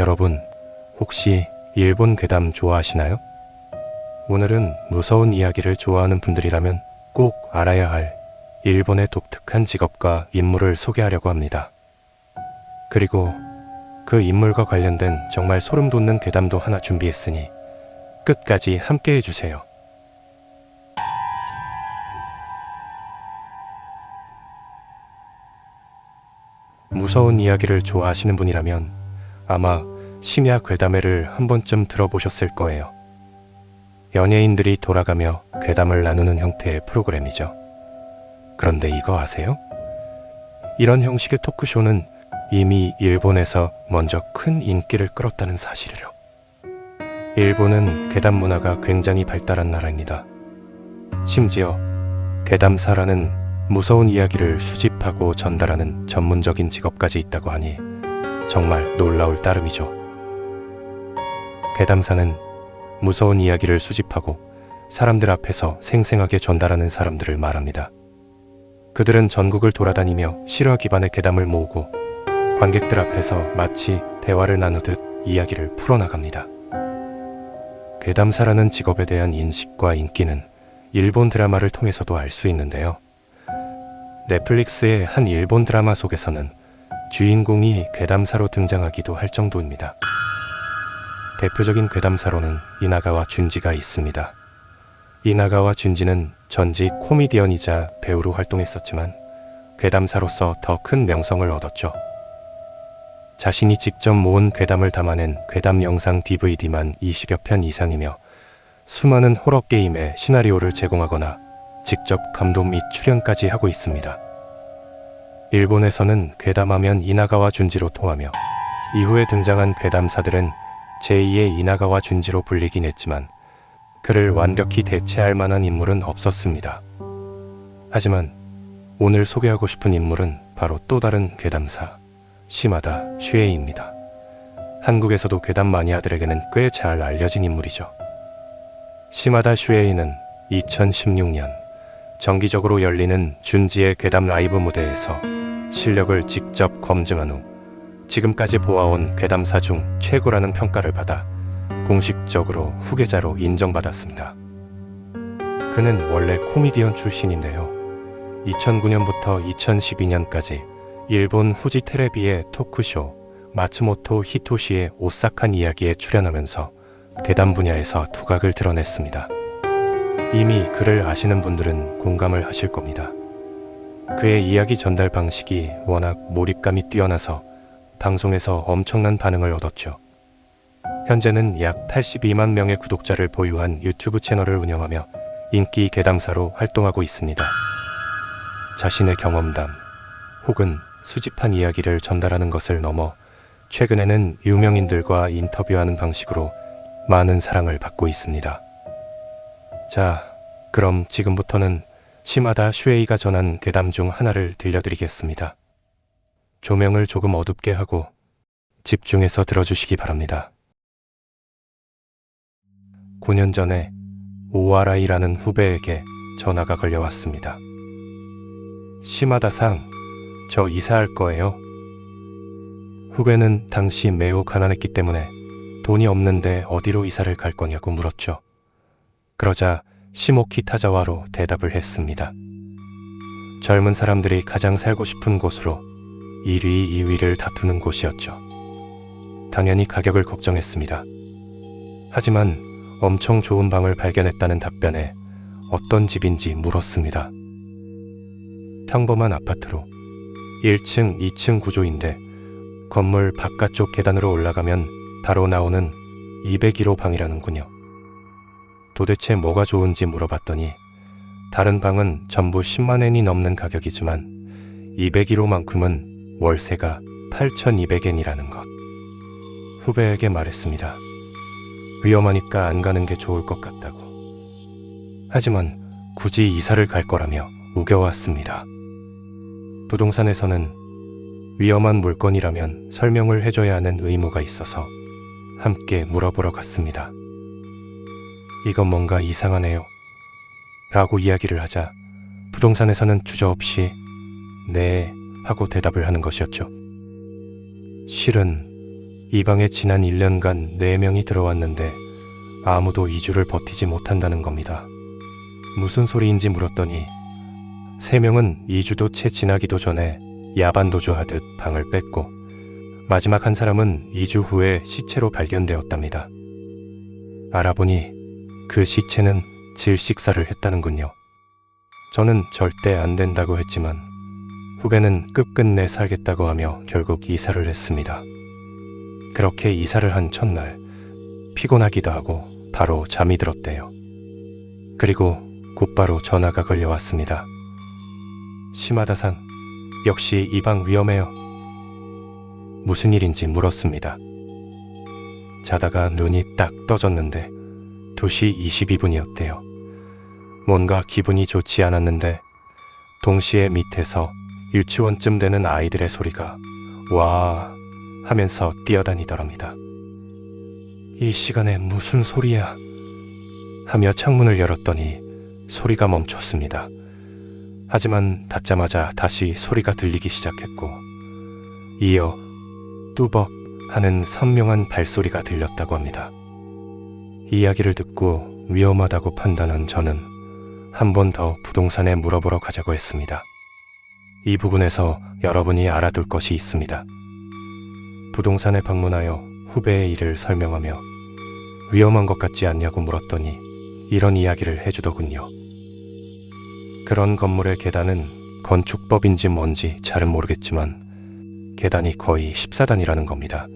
여러분, 혹시 일본 괴담 좋아하시나요? 오늘은 무서운 이야기를 좋아하는 분들이라면 꼭 알아야 할 일본의 독특한 직업과 인물을 소개하려고 합니다. 그리고 그 인물과 관련된 정말 소름 돋는 괴담도 하나 준비했으니 끝까지 함께 해주세요. 무서운 이야기를 좋아하시는 분이라면 아마 심야 괴담회를 한 번쯤 들어보셨을 거예요. 연예인들이 돌아가며 괴담을 나누는 형태의 프로그램이죠. 그런데 이거 아세요? 이런 형식의 토크쇼는 이미 일본에서 먼저 큰 인기를 끌었다는 사실이요. 일본은 괴담 문화가 굉장히 발달한 나라입니다. 심지어 괴담사라는 무서운 이야기를 수집하고 전달하는 전문적인 직업까지 있다고 하니 정말 놀라울 따름이죠. 괴담사는 무서운 이야기를 수집하고 사람들 앞에서 생생하게 전달하는 사람들을 말합니다. 그들은 전국을 돌아다니며 실화 기반의 괴담을 모으고 관객들 앞에서 마치 대화를 나누듯 이야기를 풀어나갑니다. 괴담사라는 직업에 대한 인식과 인기는 일본 드라마를 통해서도 알 수 있는데요. 넷플릭스의 한 일본 드라마 속에서는 주인공이 괴담사로 등장하기도 할 정도입니다. 대표적인 괴담사로는 이나가와 준지가 있습니다. 이나가와 준지는 전직 코미디언이자 배우로 활동했었지만 괴담사로서 더 큰 명성을 얻었죠. 자신이 직접 모은 괴담을 담아낸 괴담 영상 DVD만 20여 편 이상이며 수많은 호러 게임의 시나리오를 제공하거나 직접 감독 및 출연까지 하고 있습니다. 일본에서는 괴담하면 이나가와 준지로 통하며 이후에 등장한 괴담사들은 제2의 이나가와 준지로 불리긴 했지만 그를 완벽히 대체할 만한 인물은 없었습니다. 하지만 오늘 소개하고 싶은 인물은 바로 또 다른 괴담사 시마다 슈에이입니다. 한국에서도 괴담 마니아들에게는 꽤 잘 알려진 인물이죠. 시마다 슈에이는 2016년 정기적으로 열리는 준지의 괴담 라이브 무대에서 실력을 직접 검증한 후 지금까지 보아온 괴담사 중 최고라는 평가를 받아 공식적으로 후계자로 인정받았습니다. 그는 원래 코미디언 출신인데요. 2009년부터 2012년까지 일본 후지 테레비의 토크쇼 마츠모토 히토시의 오싹한 이야기에 출연하면서 괴담 분야에서 두각을 드러냈습니다. 이미 그를 아시는 분들은 공감을 하실 겁니다. 그의 이야기 전달 방식이 워낙 몰입감이 뛰어나서 방송에서 엄청난 반응을 얻었죠. 현재는 약 82만 명의 구독자를 보유한 유튜브 채널을 운영하며 인기 괴담사로 활동하고 있습니다. 자신의 경험담 혹은 수집한 이야기를 전달하는 것을 넘어 최근에는 유명인들과 인터뷰하는 방식으로 많은 사랑을 받고 있습니다. 자, 그럼 지금부터는 시마다 슈에이가 전한 괴담 중 하나를 들려드리겠습니다. 조명을 조금 어둡게 하고 집중해서 들어주시기 바랍니다. 9년 전에 오아라이라는 후배에게 전화가 걸려왔습니다. 시마다 상, 저 이사할 거예요. 후배는 당시 매우 가난했기 때문에 돈이 없는데 어디로 이사를 갈 거냐고 물었죠. 그러자 시모키 타자와로 대답을 했습니다. 젊은 사람들이 가장 살고 싶은 곳으로 1위, 2위를 다투는 곳이었죠. 당연히 가격을 걱정했습니다. 하지만 엄청 좋은 방을 발견했다는 답변에 어떤 집인지 물었습니다. 평범한 아파트로 1층, 2층 구조인데 건물 바깥쪽 계단으로 올라가면 바로 나오는 201호 방이라는군요. 도대체 뭐가 좋은지 물어봤더니 다른 방은 전부 10만 엔이 넘는 가격이지만 201호만큼은 월세가 8,200엔이라는 것. 후배에게 말했습니다. 위험하니까 안 가는 게 좋을 것 같다고. 하지만 굳이 이사를 갈 거라며 우겨왔습니다. 부동산에서는 위험한 물건이라면 설명을 해줘야 하는 의무가 있어서 함께 물어보러 갔습니다. 이건 뭔가 이상하네요. 라고 이야기를 하자 부동산에서는 주저없이 네 하고 대답을 하는 것이었죠. 실은 이 방에 지난 1년간 4명이 들어왔는데 아무도 2주를 버티지 못한다는 겁니다. 무슨 소리인지 물었더니 3명은 2주도 채 지나기도 전에 야반도주하듯 방을 뺐고 마지막 한 사람은 2주 후에 시체로 발견되었답니다. 알아보니 그 시체는 질식사를 했다는군요. 저는 절대 안 된다고 했지만 후배는 끝끝내 살겠다고 하며 결국 이사를 했습니다. 그렇게 이사를 한 첫날 피곤하기도 하고 바로 잠이 들었대요. 그리고 곧바로 전화가 걸려왔습니다. 시마다상, 역시 이 방 위험해요. 무슨 일인지 물었습니다. 자다가 눈이 딱 떠졌는데 2시 22분이었대요. 뭔가 기분이 좋지 않았는데 동시에 밑에서 유치원쯤 되는 아이들의 소리가 와 하면서 뛰어다니더랍니다. 이 시간에 무슨 소리야? 하며 창문을 열었더니 소리가 멈췄습니다. 하지만 닫자마자 다시 소리가 들리기 시작했고 이어 뚜벅 하는 선명한 발소리가 들렸다고 합니다. 이야기를 듣고 위험하다고 판단한 저는 한 번 더 부동산에 물어보러 가자고 했습니다. 이 부분에서 여러분이 알아둘 것이 있습니다. 부동산에 방문하여 후배의 일을 설명하며 위험한 것 같지 않냐고 물었더니 이런 이야기를 해주더군요. 그런 건물의 계단은 건축법인지 뭔지 잘은 모르겠지만 계단이 거의 14단이라는 겁니다.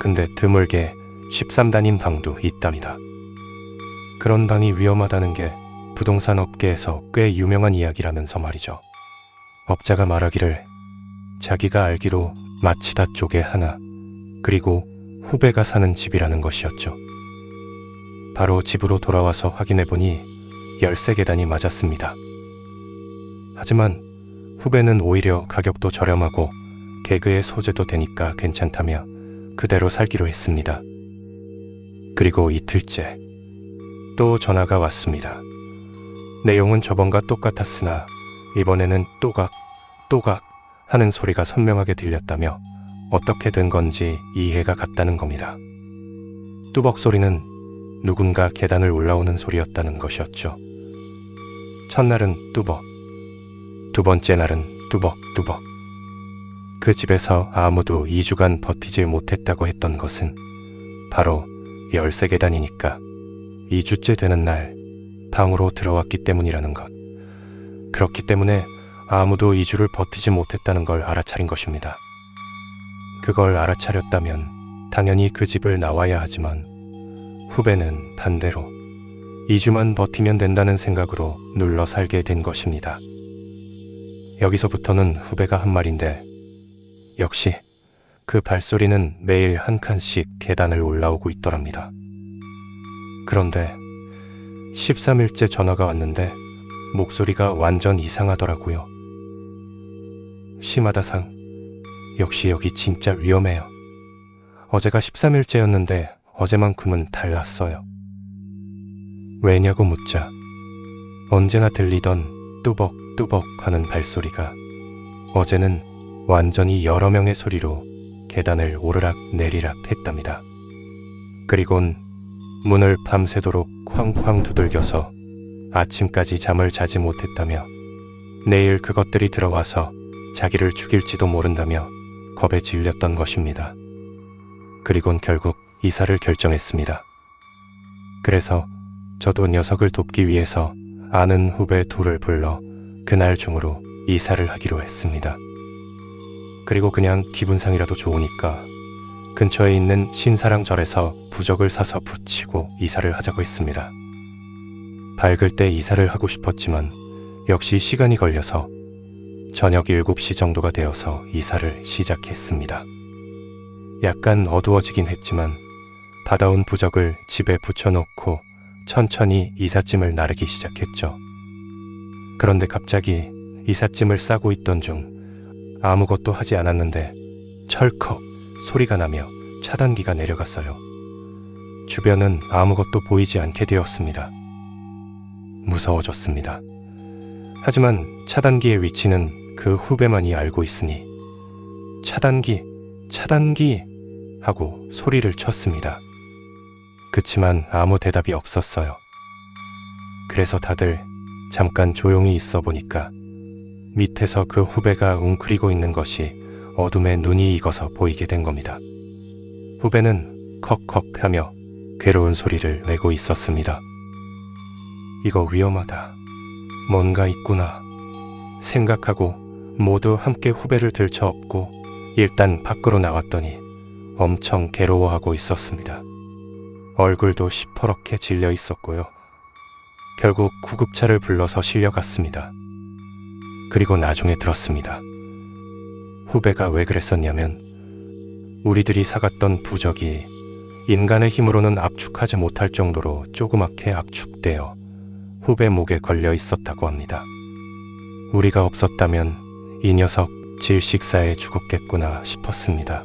근데 드물게 13단인 방도 있답니다. 그런 방이 위험하다는 게 부동산 업계에서 꽤 유명한 이야기라면서 말이죠. 업자가 말하기를 자기가 알기로 마치다 쪽에 하나, 그리고 후배가 사는 집이라는 것이었죠. 바로 집으로 돌아와서 확인해보니 열쇠 계단이 맞았습니다. 하지만 후배는 오히려 가격도 저렴하고 개그의 소재도 되니까 괜찮다며 그대로 살기로 했습니다. 그리고 이틀째 또 전화가 왔습니다. 내용은 저번과 똑같았으나 이번에는 또각, 또각 하는 소리가 선명하게 들렸다며 어떻게 된 건지 이해가 갔다는 겁니다. 뚜벅 소리는 누군가 계단을 올라오는 소리였다는 것이었죠. 첫날은 뚜벅, 두 번째 날은 뚜벅 뚜벅. 그 집에서 아무도 2주간 버티질 못했다고 했던 것은 바로 열쇠 계단이니까 2주째 되는 날 방으로 들어왔기 때문이라는 것. 그렇기 때문에 아무도 2주를 버티지 못했다는 걸 알아차린 것입니다. 그걸 알아차렸다면 당연히 그 집을 나와야 하지만 후배는 반대로 2주만 버티면 된다는 생각으로 눌러 살게 된 것입니다. 여기서부터는 후배가 한 말인데 역시 그 발소리는 매일 한 칸씩 계단을 올라오고 있더랍니다. 그런데 13일째 전화가 왔는데 목소리가 완전 이상하더라고요. 심하다상, 역시 여기 진짜 위험해요. 어제가 13일째였는데 어제만큼은 달랐어요. 왜냐고 묻자 언제나 들리던 뚜벅뚜벅 하는 발소리가 어제는 완전히 여러 명의 소리로 계단을 오르락 내리락 했답니다. 그리곤 문을 밤새도록 쾅쾅 두들겨서 아침까지 잠을 자지 못했다며 내일 그것들이 들어와서 자기를 죽일지도 모른다며 겁에 질렸던 것입니다. 그리곤 결국 이사를 결정했습니다. 그래서 저도 녀석을 돕기 위해서 아는 후배 둘을 불러 그날 중으로 이사를 하기로 했습니다. 그리고 그냥 기분상이라도 좋으니까 근처에 있는 신사랑절에서 부적을 사서 붙이고 이사를 하자고 했습니다. 밝을 때 이사를 하고 싶었지만 역시 시간이 걸려서 저녁 7시 정도가 되어서 이사를 시작했습니다. 약간 어두워지긴 했지만 받아온 부적을 집에 붙여놓고 천천히 이삿짐을 나르기 시작했죠. 그런데 갑자기 이삿짐을 싸고 있던 중 아무것도 하지 않았는데 철컥 소리가 나며 차단기가 내려갔어요. 주변은 아무것도 보이지 않게 되었습니다. 무서워졌습니다. 하지만 차단기의 위치는 그 후배만이 알고 있으니 차단기, 차단기 하고 소리를 쳤습니다. 그치만 아무 대답이 없었어요. 그래서 다들 잠깐 조용히 있어 보니까 밑에서 그 후배가 웅크리고 있는 것이 어둠에 눈이 익어서 보이게 된 겁니다. 후배는 컥컥 하며 괴로운 소리를 내고 있었습니다. 이거 위험하다. 뭔가 있구나. 생각하고 모두 함께 후배를 들쳐 업고 일단 밖으로 나왔더니 엄청 괴로워하고 있었습니다. 얼굴도 시퍼렇게 질려 있었고요. 결국 구급차를 불러서 실려갔습니다. 그리고 나중에 들었습니다. 후배가 왜 그랬었냐면 우리들이 사갔던 부적이 인간의 힘으로는 압축하지 못할 정도로 조그맣게 압축되어 후배 목에 걸려 있었다고 합니다. 우리가 없었다면 이 녀석 질식사에 죽었겠구나 싶었습니다.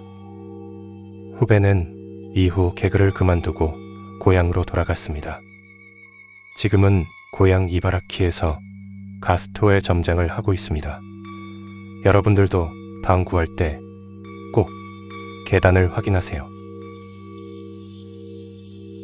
후배는 이후 개그를 그만두고 고향으로 돌아갔습니다. 지금은 고향 이바라키에서 가스토의 점장을 하고 있습니다. 여러분들도 방 구할 때 꼭 계단을 확인하세요.